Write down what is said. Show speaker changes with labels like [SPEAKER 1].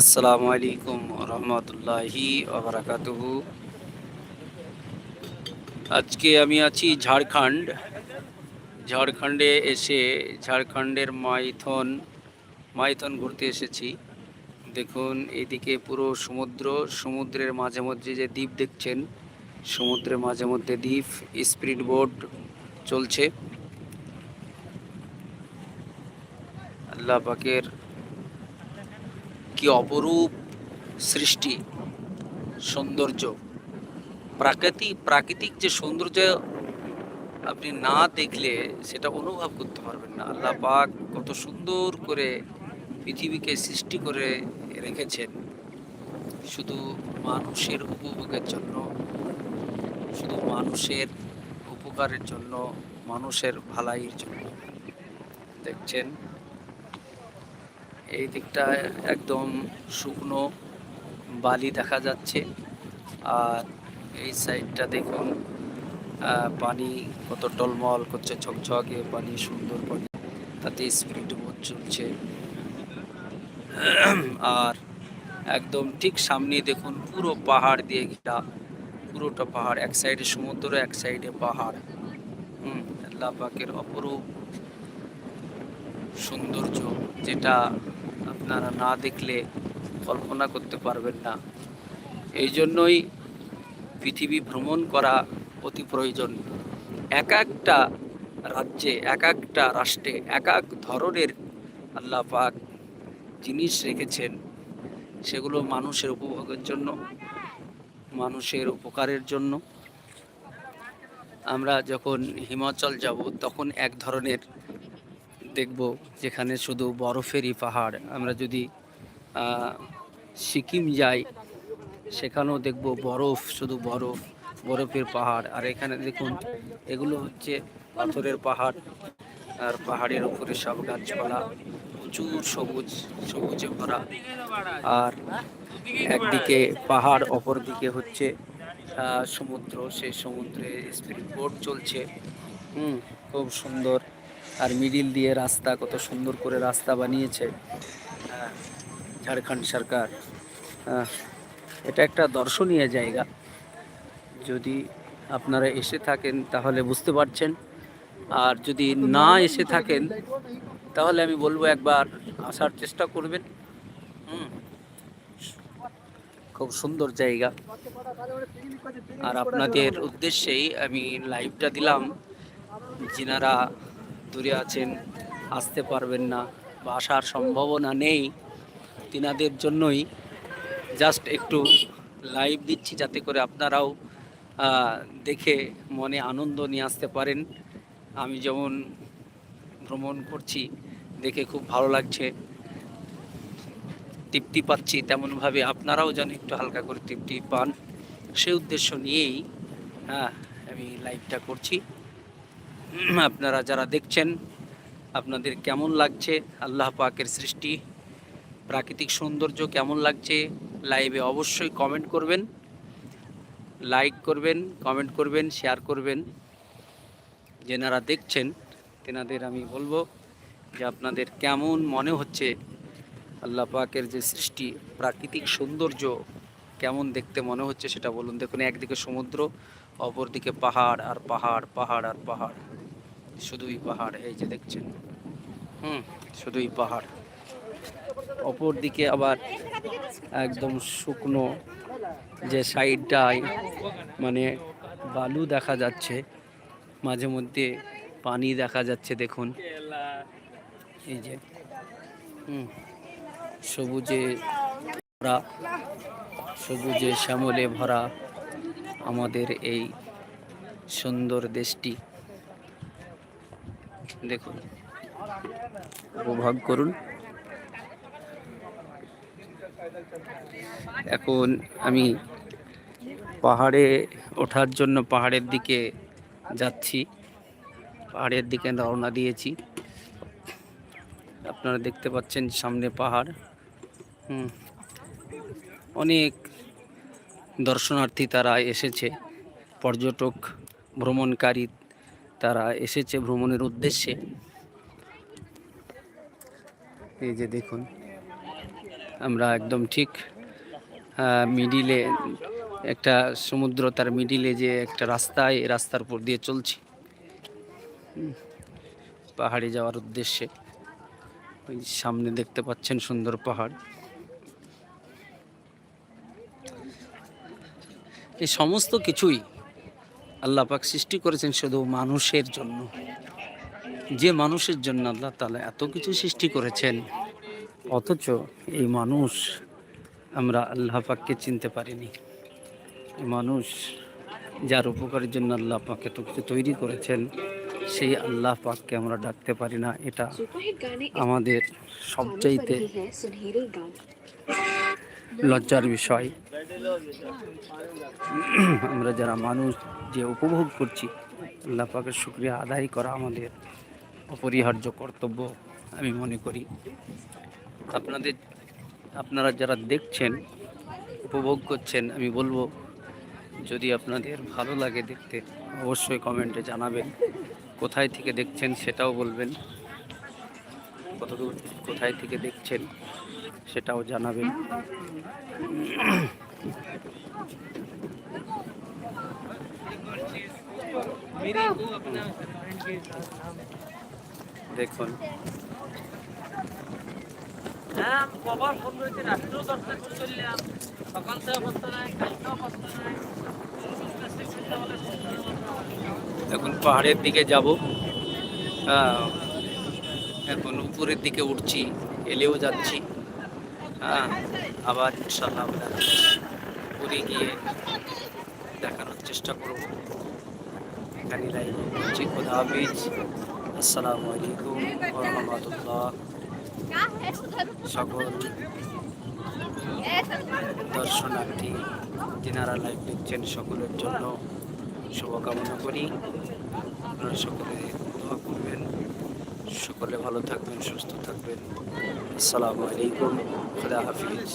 [SPEAKER 1] আসসালামু আলাইকুম রহমতুল্লাহি আজকে আমি আছি ঝাড়খণ্ড। ঝাড়খণ্ডে এসে, ঝাড়খণ্ডের মাইথন মাইথন ঘুরতে এসেছি। দেখুন, এদিকে পুরো সমুদ্র, সমুদ্রের মাঝে মধ্যে যে দ্বীপ দেখছেন, সমুদ্রের মাঝে মধ্যে দ্বীপ, স্পিড বোট চলছে। আল্লাহ পাকের কি অপরূপ সৃষ্টি, সৌন্দর্য। প্রাকৃতিক প্রাকৃতিক যে সৌন্দর্য আপনি না দেখলে সেটা অনুভব করতে পারবেন না। আল্লাহ পাক কত সুন্দর করে পৃথিবীকে সৃষ্টি করে রেখেছেন। শুধু মানুষের উপভোগের জন্য, শুধু মানুষের উপকারের জন্য, মানুষের ভালাইয়ের জন্য। দেখছেন? এই দিকটা একদম শুকনো বালি দেখা যাচ্ছে। আর এই সাইডটা দেখুন পানি কত টলমল করছে, ঝকঝকে পানি, সুন্দর পানি। তাতে স্পিরিট বোট চলছে। আর একদম ঠিক সামনে দেখুন, পুরো পাহাড় দিয়ে ঘেরা। পুরোটা পাহাড়, এক সাইডে সমুদ্র, এক সাইডে পাহাড়। হুম, আল্লাহ পাকের অপরূপ সৌন্দর্য, যেটা আপনারা না দেখলে কল্পনা করতে পারবেন না। এই জন্যই পৃথিবী ভ্রমণ করা অতি প্রয়োজন। এক একটা রাজ্যে, এক একটা রাষ্ট্রে, এক এক ধরনের আল্লাহ পাক জিনিস রেখেছেন। সেগুলো মানুষের উপভোগের জন্য, মানুষের উপকারের জন্য। আমরা যখন হিমাচল যাব, তখন এক ধরনের দেখব যেখানে শুধু বরফেরই পাহাড়। আমরা যদি সিকিম যাই, সেখানেও দেখব বরফ, শুধু বরফ, বরফের পাহাড়। আর এখানে দেখুন, এগুলো হচ্ছে পাথরের পাহাড়। আর পাহাড়ের উপরে সব গাছপালা, প্রচুর সবুজ, সবুজে ভরা। আর একদিকে পাহাড় অপর দিকে হচ্ছে সমুদ্র। সেই সমুদ্রে স্পিড বোট চলছে। হুম, খুব সুন্দর। আর মিডিল দিয়ে রাস্তা কত সুন্দর করে রাস্তা বানিয়েছে। ঝাড়খণ্ড সরকার। এটা একটা দর্শনীয় জায়গা। যদি আপনারা এসে থাকেন তাহলে বুঝতে পারছেন। আর যদি না এসে থাকেন, তাহলে আমি বলব একবার আসার চেষ্টা করবেন। খুব সুন্দর জায়গা। আর আপনাদের উদ্দেশ্যেই আমি লাইভটা দিলাম। যিনারা দূরে আছেন, আসতে পারবেন না বা আসার সম্ভাবনা নেই। তিনাদের জন্যই জাস্ট একটু লাইভ দিচ্ছি যাতে করে আপনারাও দেখে মনে আনন্দ নিয়ে আসতে পারেন। আমি যেমন ভ্রমণ করছি, দেখে খুব ভালো লাগছে। তৃপ্তি পাচ্ছি, তেমনভাবে আপনারাও যেন একটু হালকা করে তৃপ্তি পান। সে উদ্দেশ্য নিয়েই হ্যাঁ আমি লাইভটা করছি। আপনারা যারা দেখছেন, আপনাদের কেমন লাগছে? আল্লাহ পাকের সৃষ্টি, প্রাকৃতিক সৌন্দর্য কেমন লাগছে? লাইভে অবশ্যই কমেন্ট করবেন লাইক করবেন কমেন্ট করবেন শেয়ার করবেন। যেনারা দেখছেন, তেনাদের আমি বলব যে আপনাদের কেমন মনে হচ্ছে? আল্লাহ পাকের যে সৃষ্টি, প্রাকৃতিক সৌন্দর্য কেমন দেখতে মনে হচ্ছে সেটা বলুন। দেখুন, একদিকে সমুদ্র অপরদিকে পাহাড় আর পাহাড় পাহাড় আর পাহাড়। শুধুই পাহাড়, এই যে দেখছেন। হুম, শুধুই পাহাড়। অপর দিকে আবার একদম শুকনো যে সাইডটায় মানে বালু দেখা যাচ্ছে, মাঝে মধ্যে পানি দেখা যাচ্ছে, দেখুন। এই যে, হুম, সবুজে ভরা, সবুজে শ্যামলে ভরা আমাদের এই সুন্দর দেশটি। দেখুন, উপভোগ করুন। এখন আমি পাহাড়ে ওঠার জন্য পাহাড়ের দিকে যাচ্ছি। পাহাড়ের দিকে রওনা দিয়েছি। আপনারা দেখতে পাচ্ছেন সামনে পাহাড়। হুম, অনেক দর্শনার্থী তারা এসেছে, পর্যটক ভ্রমণকারী তারা এসেছে ভ্রমণের উদ্দেশ্যে। এই যে দেখুন, আমরা একদম ঠিক মিডিলে, একটা সমুদ্র তার মিডিলে যে একটা রাস্তা এই রাস্তার উপর দিয়ে চলছি। পাহাড়ে যাওয়ার উদ্দেশ্যে। ওই সামনে দেখতে পাচ্ছেন সুন্দর পাহাড়। এই সমস্ত কিছুই আল্লাহ পাক সৃষ্টি করেছেন শুধু মানুষের জন্য। যে মানুষের জন্য আল্লাহ তালা এত কিছু সৃষ্টি করেছেন অথচ এই মানুষ আমরা আল্লাহ পাককে চিনতে পারিনি। মানুষ যার উপকারের জন্য আল্লাহ পাক এত কিছু তৈরি করেছেন সেই আল্লাহ পাককে আমরা ডাকতে পারি না। এটা আমাদের সবচাইতে লজ্জার বিষয়। আমরা যারা মানুষ যে উপভোগ করছি, আল্লাহ পাকের শুক্রিয়া আদায় করা আমাদের অপরিহার্য কর্তব্য আমি মনে করি। আপনাদের, আপনারা যারা দেখছেন, উপভোগ করছেন, আমি বলব, যদি আপনাদের ভালো লাগে দেখতে, অবশ্যই কমেন্টে জানাবেন। কোথায় থেকে দেখছেন সেটাও বলবেন। কতদূর কোথায় থেকে দেখছেন সেটাও জানাবেন। দেখুন।
[SPEAKER 2] হ্যাঁ সকাল থেকে অবস্থা নাই কালকেও অবস্থা নাই।
[SPEAKER 1] এখন পাহাড়ের দিকে যাব। হ্যাঁ, এখন উপরের দিকে উঠছি এলেও যাচ্ছি। হ্যাঁ আবার ইনশাল্লাহ আমরা উপরে গিয়ে দেখানোর চেষ্টা করব। এখানে লাইভ করছি খোদা হাফিজ। আসসালামু আলাইকুম রহমতুল্লাহ সকল দর্শনার্থী যিনারা লাইভ দেখছেন সকলের জন্য। শুভকামনা করি। আপনারা সকলে দোয়া করবেন। সকলে ভালো থাকবেন সুস্থ থাকবেন। আসসালামু আলাইকুম খুদা হাফিজ।